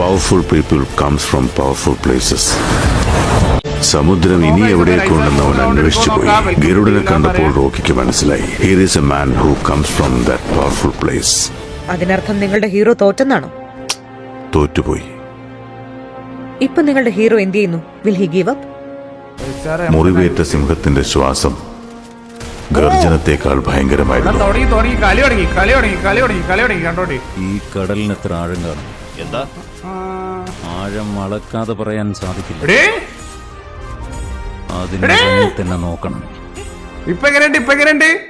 Powerful people comes from powerful places സമുദ്രം ഇനി എവിടേക്ക് ഉണ്ടെന്ന് അവൻ അന്വേഷിച്ചു പോയി. ഗരുഡനെ കണ്ടപ്പോൾ റോക്കിക്ക് മനസ്സിലായി. Here is a man who comes from that powerful place അതിനർത്ഥം നിങ്ങളുടെ ഹീറോ തോറ്റെന്നാണോ? തോറ്റുപോയി. ഇപ്പൊ നിങ്ങളുടെ ഹീറോ എന്ത് ചെയ്യുന്നു? വിൽ ഹി ഗീവ് അപ്പ് മുറിവേറ്റ സിംഹത്തിന്റെ ശ്വാസം ഗർജനത്തെക്കാൾ ഭയങ്കരമായിരുന്നു. ഈ കടലിന് എത്ര ആഴം കാണും? എന്താ? ആഴം അളക്കാതെ പറയാൻ സാധിക്കില്ല. അതിന്റെ അതിന് തന്നെ നോക്കണം. ഇപ്പൊ എങ്ങനെയുണ്ട്? ഇപ്പൊ എങ്ങനെയുണ്ട്?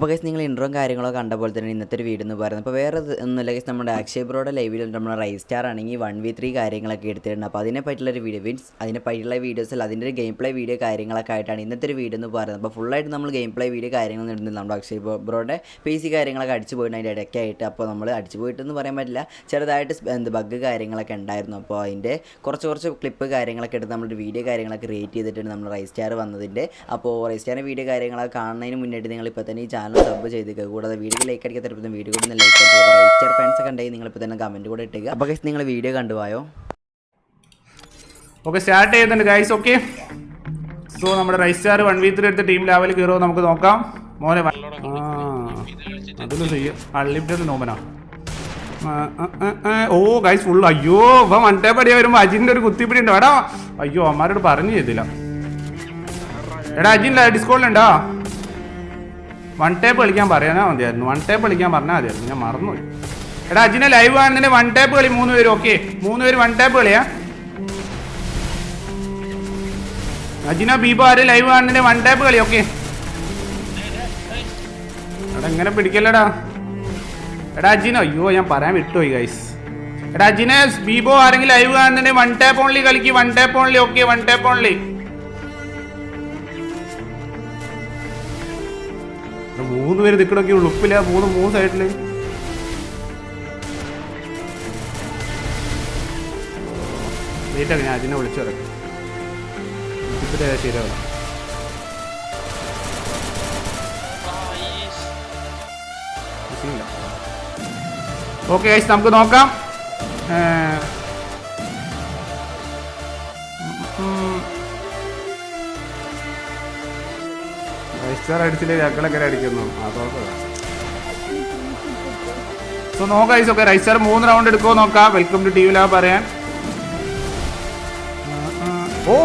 അപ്പോൾ കേസ് നിങ്ങൾ ഇൻട്രോയും കാര്യങ്ങളോ കണ്ട പോലെ തന്നെ ഇന്നത്തെ ഒരു വീഡിയോ എന്ന് പറയുന്നത്. അപ്പോൾ വേറെ ഒന്നുമില്ല കേസ് നമ്മുടെ അക്ഷയ് ബ്രോയുടെ ലൈവിൽ നമ്മുടെ റൈ സ്റ്റാർ ആണെങ്കിൽ വൺ വി ത്രീ കാര്യങ്ങളൊക്കെ എടുത്തിട്ടുണ്ട്. അപ്പോൾ അതിനെ പറ്റിയുള്ള ഒരു വീഡിയോ മീൻസ് അതിനെ പറ്റിയുള്ള വീഡിയോസിൽ അതിന്റെ ഒരു ഗെയിം പ്ലേ വീഡിയോ കാര്യങ്ങളൊക്കെ ആയിട്ടാണ് ഇന്നത്തെ ഒരു വീഡിയോ എന്ന് പറയുന്നത്. അപ്പോൾ ഫുള്ളായിട്ട് നമ്മൾ ഗെയിം പ്ലേ വീഡിയോ കാര്യങ്ങളൊന്നും ഇടുന്നില്ല. നമ്മുടെ അക്ഷയ് ബ്രോയുടെ പി സി കാര്യങ്ങളൊക്കെ അടിച്ചു പോയിട്ട് അതിന്റെ ഇടയ്ക്കായിട്ട് അപ്പോൾ നമ്മൾ അടിച്ചു പോയിട്ടെന്ന് പറയാൻ പറ്റില്ല. ചെറുതായിട്ട് എന്ത് ബഗ് കാര്യങ്ങളൊക്കെ ഉണ്ടായിരുന്നു. അപ്പോൾ അതിന്റെ കുറച്ച് കുറച്ച് ക്ലിപ്പ് കാര്യങ്ങളൊക്കെ എടുത്ത് നമ്മളൊരു വീഡിയോ കാര്യങ്ങളൊക്കെ ക്രിയേറ്റ് ചെയ്തിട്ടുണ്ട് നമ്മൾ റൈ സ്റ്റാർ വന്നതിന്റെ. അപ്പോൾ റൈ സ്റ്റാറിന്റെ വീഡിയോ കാര്യങ്ങളൊക്കെ കാണുന്നതിന് മുന്നേ നിങ്ങൾ ഇപ്പോൾ തന്നെ ഈ ചാനൽ സബ് ചെയ്തേക്കുക കൂടാതെ വീഡിയോ ലൈക്ക് അടിക്കാൻ തരപ്പെടുന്ന വീഡിയോ കൂടി ലൈക്ക് അടിക്കുക റൈറ്റർ സ്റ്റാർ ഫാൻസ് ഒക്കെ ഉണ്ടെങ്കിൽ നിങ്ങൾ ഇപ്പോൾ തന്നെ കമന്റ് കൂടെ ഇട്ടുക. അപ്പോൾ ഗൈസ് നിങ്ങൾ വീഡിയോ കണ്ടുപോയോ? ഓക്കെ സ്റ്റാർട്ട് ചെയ്യുന്നുണ്ട് ഗൈസ് ഓക്കെ സോ നമ്മുടെ റൈസ്റ്റാർ വൺ വീ ത്രീ എടുത്ത ടീം ലെവൽ കയറുമോ നമുക്ക് നോക്കാം. മോനെ അതിൽ അൺലിമിറ്റഡ്. ഓ ഗൈസ് ഫുൾ അയ്യോ ഇപ്പൊ മറ്റേ പടിയാ വരുമ്പോ അജിന്റെ ഒരു കുത്തിപ്പിടി ഉണ്ടോ. എടാ അയ്യോ അമ്മാരോട് പറഞ്ഞു ചെയ്തില്ല. എടാ അജിൻ ഡിസ്കോളിലുണ്ടോ വൺ ടേപ്പ് കളിക്കാൻ പറയാനാ മതിയായിരുന്നു. വൺ ടേപ്പ് കളിക്കാൻ പറഞ്ഞാൽ മതിയായിരുന്നു. ഞാൻ മറന്നുപോയി. എടാ അജിനെ ലൈവ് കാണുന്നതിന് വൺ ടേപ്പ് കളി മൂന്ന് പേര് ഓക്കെ മൂന്ന് പേര് വൺ ടേപ്പ് കളിയാ. അജിന ബീബോ ആര് ലൈവ് കാണുന്നതിന് വൺ ടേപ്പ് കളി ഓക്കെ എടാ എങ്ങനെ പിടിക്കല്ലടാ. എടാ അജിന അയ്യോ ഞാൻ പറയാൻ വിട്ടുപോയി ഗൈസ് എടാ അജിനെ ബീബോ ആരെങ്കിലും ലൈവ് കാണുന്നുണ്ടെങ്കിൽ വൺ ടാപ്പ് ഓൺലി കളിക്ക്. One tap only okay one tap only മൂന്ന് പേര് നിൽക്കണൊക്കെ ഉളുപ്പില്ല മൂന്ന് മൂന്ന് സൈഡിൽ. ഞാൻ അതിനെ വിളിച്ചു ശരിയാവും ഓക്കെ നമുക്ക് നോക്കാം. റൈസ്റ്റർ അടിച്ചില്ലേ? ഞങ്ങളൊക്കെ അടിക്കുന്നു. സോ നോക്കാം ഗൈസ് ഓക്കെ റൈസർ മൂന്ന് റൗണ്ട് എടുക്കുമോ നോക്കാം. വെൽക്കം ടു ടി വിലാ പറയാൻ. ഓ!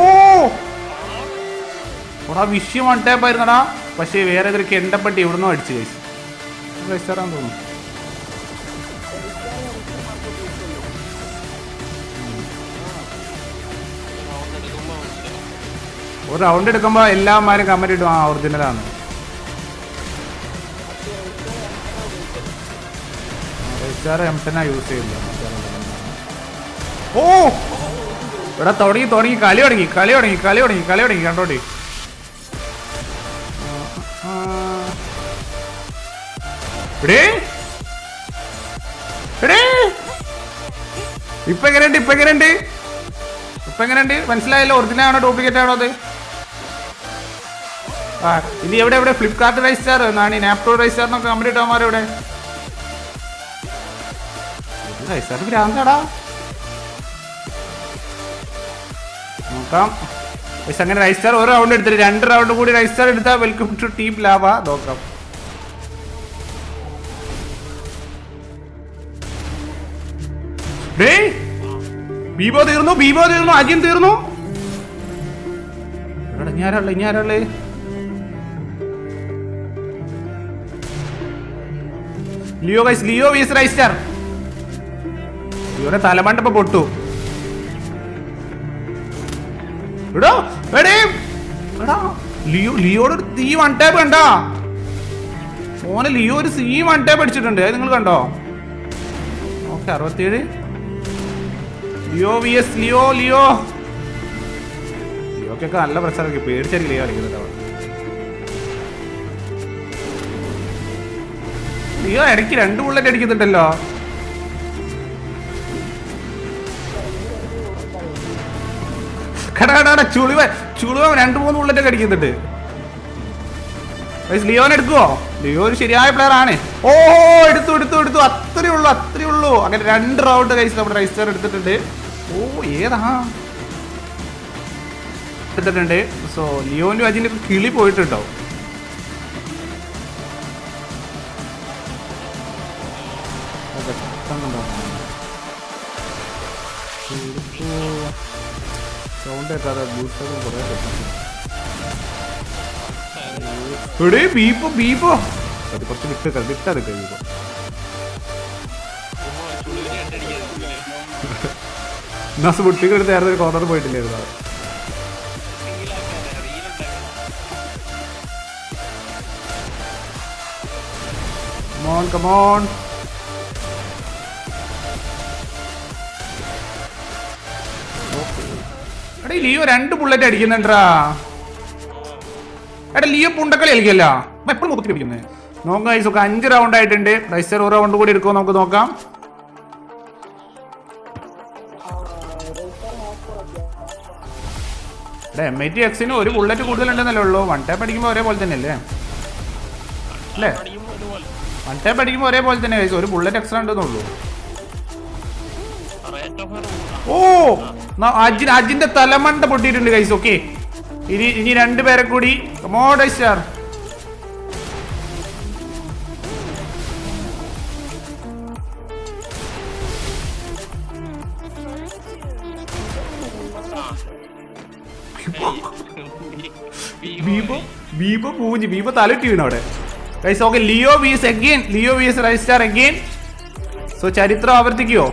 എടാ വൺ ടാപ്പ് ആയിരുന്നടാ. പക്ഷേ വേറെ ഏതൊരു കെണ്ടപ്പെട്ടി ഇവിടുന്ന് അടിച്ചു കഴിച്ചു റെസ്റ്റോറാന്ന് തോന്നുന്നു. ഒരു റൗണ്ട് എടുക്കുമ്പോ എല്ലാമാരും കമന്റ് ഇടും. ആ ഒറിജിനലാണ് യൂസ് ഓ! ഇവിടെ തുടങ്ങി തുടങ്ങി കളി തുടങ്ങി കളി തുടങ്ങി കളി തുടങ്ങി കളി തുടങ്ങി കണ്ടോടി. ഇപ്പൊ എങ്ങനെയുണ്ട് ഇപ്പൊ എങ്ങനെയുണ്ട്? ഇപ്പൊ എങ്ങനെയുണ്ട്? മനസ്സിലായല്ലോ ഒറിജിനൽ ആണോ ഡ്യൂപ്ലിക്കേറ്റ് ആണോ അത്? ആ ഇനി എവിടെ എവിടെ? ഫ്ലിപ്കാർട്ട് റൈസ്റ്റാർ നാണി നാപ്റ്റോ റൈസ്റ്റാർ എന്നൊക്കെ കമ്പനി ഇട്ടാമാർ റൈസ്റ്റാർ ഭ്രാന്താടാ നോക്കാം. പക്ഷെ അങ്ങനെ റൈസ്റ്റാർ ഒരു റൗണ്ട് എടുത്തിട്ട് രണ്ട് റൗണ്ട് കൂടി റൈസ്റ്റാർ എടുത്താൽ വെൽക്കം ടു ടീം ലാവ നോക്കാം. ബീബോ തീർന്നു ബീബോ തീർന്നു അജിൻ തീർന്നു. ഇനി ആരാളെ Leo guys Leo vs Raistar ലിയോയുടെ തലമണ്ടപ്പ പൊട്ടു. എടോ എടേ. എടാ ലിയോ ലിയോയുടെ ഒരു തീ വൺ ടാപ്പ് കണ്ടാ? മോനെ ലിയോ ഒരു സീ വൺ ടാപ്പ് അടിച്ചിട്ടുണ്ട്. അത് നിങ്ങൾ കണ്ടോ? ഓക്കെ അറുപത്തിയേഴ്. Leo V S Leo Leo. ലിയോക്കൊക്കെ നല്ല പ്രശ്നമൊക്കെ പേടിച്ചായിരിക്കും ലിയോ കളിക്കുന്നത്. ലിയോ ഇടയ്ക്ക് രണ്ട് ബുള്ളറ്റ് അടിക്കുന്നുണ്ടല്ലോ. കടാടാ ചുളിവ ചുളിവ രണ്ട് മൂന്ന് ബുള്ളറ്റ് അടിക്കുന്നുണ്ട്. ലിയോൻ എടുക്കുവോ? ലിയോ ഒരു ശരിയായ പ്ലെയർ ആണ്. ഓ എടുത്തു എടുത്തു എടുത്തു. അത്രേ ഉള്ളൂ അത്രേ ഉള്ളൂ. അങ്ങനെ രണ്ട് റൗണ്ട് ഗൈസ് നമ്മുടെ റൈസ്റ്റർ എടുത്തിട്ടുണ്ട്. ഓ ഏതാ? എടുത്തിട്ടുണ്ട്. സോ ലിയോന്റെ അജിന്റെ കിളി പോയിട്ടുണ്ടോ? സൗണ്ട് കേൾക്കാതെ ബ്ലൂടൂത്ത് കുറേ എടേ ബീപ്പോ ബീപ്പോ. അത് കുറച്ച് വിട്ട് വിട്ടത് കഴിയുമ്പോ നസ് കുട്ടികളെടുത്ത് നേരത്തെ ഒരു കോർണർ പോയിട്ടില്ലായിരുന്നു? കമോൺ കമോൺ എടേ ലിയോ രണ്ട് ബുള്ളറ്റ് അടിക്കുന്നുണ്ടാ എടാ ലിയോ പുണ്ടക്കളി കളിക്കല്ല. എപ്പോഴും മുഖത്ത് പിടിക്കുന്നത് നോക്കാം guys, ഒക്കെ അഞ്ച് റൗണ്ട് ആയിട്ടുണ്ട്. റൈസർ ഒരു റൗണ്ട് കൂടി എടുക്കുമോ നമുക്ക് നോക്കാം. എം ഐ ടി എക്സിന് ഒരു ബുള്ളറ്റ് കൂടുതലുണ്ടെന്നല്ലേ ഉള്ളൂ. വൺ ടാപ്പ് അടിക്കുമ്പോൾ ഒരേപോലെ തന്നെ അല്ലേ? അല്ലേ വൺ ടാപ്പ് അടിക്കുമ്പോൾ ഒരേപോലെ തന്നെ. ഒരു ബുള്ളറ്റ് എക്സ്ട്രാ ഉണ്ടെന്നുള്ളൂ ഓ! അജിൻ അജിന്റെ തലമണ്ട പൊട്ടിയിട്ടുണ്ട് കൈസ് ഓക്കെ ഇനി ഇനി രണ്ടുപേരെ കൂടി. മോഡൈസ്റ്റാർ Leo vs again Leo vs Raistar again so ചരിത്രം ആവർത്തിക്കുവോ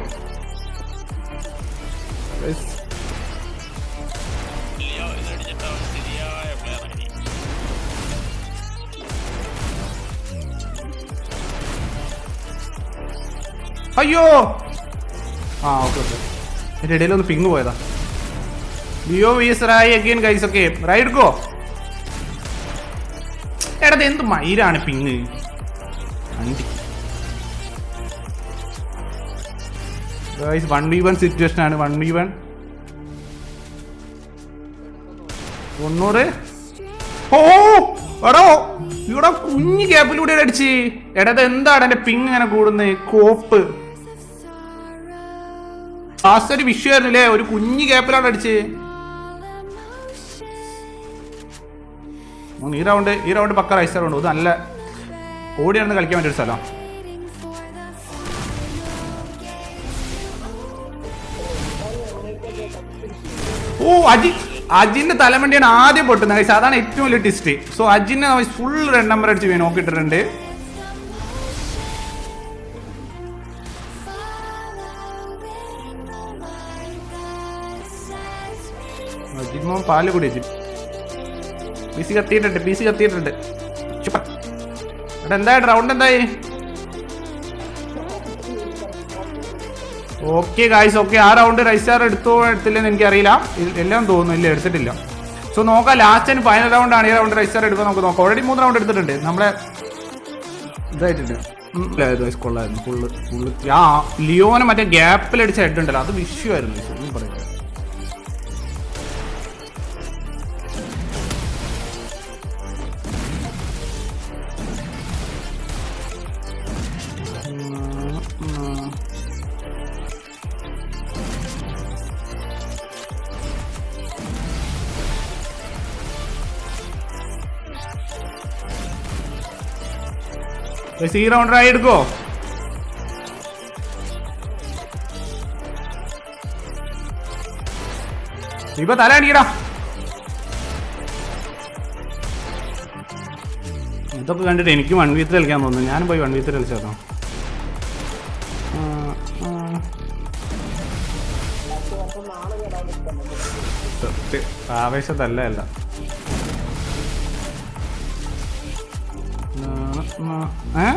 അയ്യോ! ആ ഓക്കെ ഓക്കെ. എന്റെ ഇടയിൽ ഒന്ന് പിങ് പോയതാ. Leo vs Rai again guys okay ride എടുക്കോ എടാ എന്ത് മയിലാണ് ping guys one V one situation ആണ്. വൺ വി വൺ തൊണ്ണൂറ്. ഓ എടോ ഇവിടെ കുഞ്ഞു ഗ്യാപ്പിലൂടെ അടിച്ച്. എടാ ഇത് എന്താണ്? എന്റെ പിങ് ഇങ്ങനെ കൂടുന്നത് കോപ്പ്. ലാസ്റ്റ് ഒരു വിഷയമായിരുന്നില്ലേ ഒരു കുഞ്ഞു ഗ്യാപ്പിലാണ് അടിച്ച് ഈ റൗണ്ട് ഈ റൗണ്ട് പക്ക റൈസ് റൗണ്ട് ഇത് നല്ല ഓടി നടന്ന് കളിക്കാൻ പറ്റിയ സ്ഥലം. ഓ അജി അജിന്റെ തലമണ്ടിയാണ് ആദ്യം പൊട്ടുന്നത്. അതാണ് ഏറ്റവും വലിയ ടിസ്റ്റ് സോ അജിനെ ഫുൾ റൺ നമ്പർ അടിച്ച് നോക്കിയിട്ടിട്ടുണ്ട്. അജിമോ പാൽ കൂടി അജി ബിസി കത്തിയിട്ടുണ്ട് ബിസി കത്തിയിട്ടുണ്ട്. എടാ റൗണ്ട് എന്തായി? ഓക്കെ ഗായ്സ് ഓക്കെ ആ റൗണ്ട് റൈസ്റ്റാർ എടുത്തോ എടുത്തില്ലെന്ന് എനിക്കറിയില്ല. എല്ലാം തോന്നുന്നു. ഇല്ല എടുത്തിട്ടില്ല. സോ നോക്കാം ലാസ്റ്റ് ആൻഡ് ഫൈനൽ റൗണ്ട് ആണ് ഈ റൗണ്ട് റൈസ്റ്റാർ എടുക്കാൻ നമുക്ക് നോക്കാം. ഓൾറെഡി മൂന്ന് റൗണ്ട് എടുത്തിട്ടുണ്ട്. നമ്മളെ ഇതായിട്ടുണ്ട്. കൊള്ളായിരുന്നു. ഫുള്ള് ഫുള്ള് ആ ലിയോനെ മറ്റേ ഗ്യാപ്പിൽ അടിച്ച ഹെഡ് ഉണ്ടല്ലോ. അത് വിഷയമായിരുന്നു guys. ഒന്നും റൗണ്ടർ ആയി എടുക്കോ? ഇപ്പൊ തല അടിക്കടാ ഇതൊക്കെ കണ്ടിട്ട് എനിക്ക് വൺ വീത്ത് കളിക്കാൻ തോന്നുന്നു. ഞാനും പോയി വൺ വീത്ത് കളിച്ചേക്കാം ആവേശത്തല്ല അല്ല ഏ?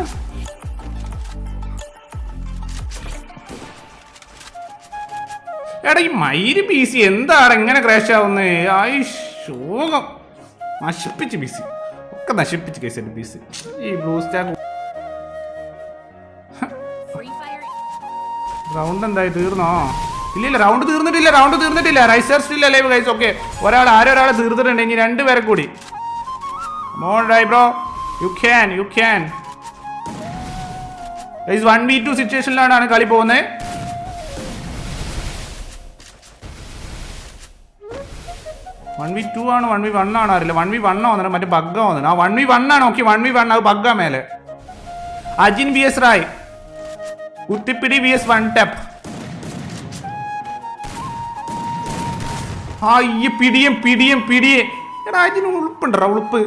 എടാ ഈ മൈര് പി സി എന്താണ് എങ്ങനെ ക്രാഷ് ആവുന്നേ? ആയി ശോകം. നശിപ്പിച്ച് പി സി ഒക്കെ നശിപ്പിച്ച് കേസ് എന്റെ പി സി ഈ ബ്ലൂ സ്റ്റാക്ക് റൗണ്ട് എന്തായി? തീർന്നോ? ഇല്ല ഇല്ല റൗണ്ട് തീർന്നിട്ടില്ല റൗണ്ട് തീർന്നിട്ടില്ല. Raistar still live guys okay ഒരാൾ ആരൊരാളെ തീർത്തിട്ടുണ്ട്. ഇനി രണ്ടുപേരെ കൂടി. മോൺ dye bro you can you can one V two സിറ്റുവേഷനിലാണ് കളി പോകുന്നത്. വൺ വി ടു ആണ് വൺ വി വൺ ആണ് അറിയില്ല. വൺ വി വൺ വന്നിട്ട് മറ്റേ ബഗ്ഗ വന്നിട്ട് ആ വൺ വി വൺ ആണ്? ഓക്കെ വൺ വി വൺ അത് ബഗ്ഗ മേലെ. Ajin B S Rai. കുത്തിപ്പിടി ബി എസ് വൺ ടെപ്പ് ആ ഈ പിടിയും പിടിയും പിടിയും. എടാ അജിന് ഉളുപ്പുണ്ടോ ഉളുപ്പ്.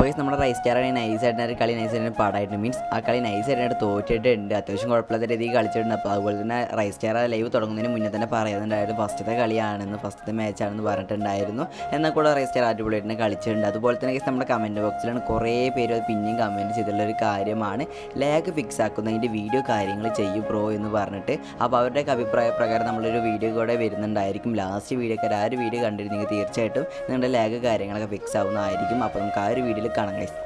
Guys, നമ്മുടെ റൈസ് ആണെങ്കിൽ നൈസ് ആയിട്ട് കളി നൈസ് ആയിട്ട് പാടായിട്ട് മീൻസ് ആ കളി നൈസ് ആയിട്ട് തോറ്റിട്ടുണ്ട്. അത്യാവശ്യം കുഴപ്പമില്ലാത്ത രീതിയിൽ കളിച്ചിട്ടുണ്ട്. അപ്പോൾ അതുപോലെ തന്നെ റൈസ് സ്റ്റാർ ലൈവ് തുടങ്ങുന്നതിന് മുന്നേ തന്നെ പറയുന്നുണ്ടായിരുന്നു. ഫസ്റ്റത്തെ കളിയാണെന്ന് ഫസ്റ്റത്തെ മാച്ചാണെന്ന് പറഞ്ഞിട്ടുണ്ടായിരുന്നു. എന്നാൽ കൂടെ റൈസ് സ്റ്റാർ അടിപൊളിയായിട്ട് കളിച്ചിട്ടുണ്ട്. അതുപോലെ തന്നെ നമ്മുടെ കമന്റ് ബോക്സിലാണ് കുറേ പേര് അത് പിന്നെയും കമന്റ് ചെയ്തിട്ടുള്ള ഒരു കാര്യമാണ്. ലാഗ് ഫിക്സ് ആക്കുന്നതിന്റെ വീഡിയോ കാര്യങ്ങൾ ചെയ്യും ബ്രോ എന്ന് പറഞ്ഞിട്ട്. അപ്പോൾ അവരുടെയൊക്കെ അഭിപ്രായ പ്രകാരം നമ്മളൊരു വീഡിയോ കൂടെ വരുന്നുണ്ടായിരിക്കും. ലാസ്റ്റ് വീഡിയോക്കാർ ആ ഒരു വീഡിയോ കണ്ടിരുന്നെങ്കിൽ തീർച്ചയായിട്ടും നിങ്ങളുടെ ലാഗ് കാര്യങ്ങളൊക്കെ ഫിക്സ് ആവുന്നതായിരിക്കും. അപ്പോൾ നമുക്ക് ആ ഒരു കാണാം guys.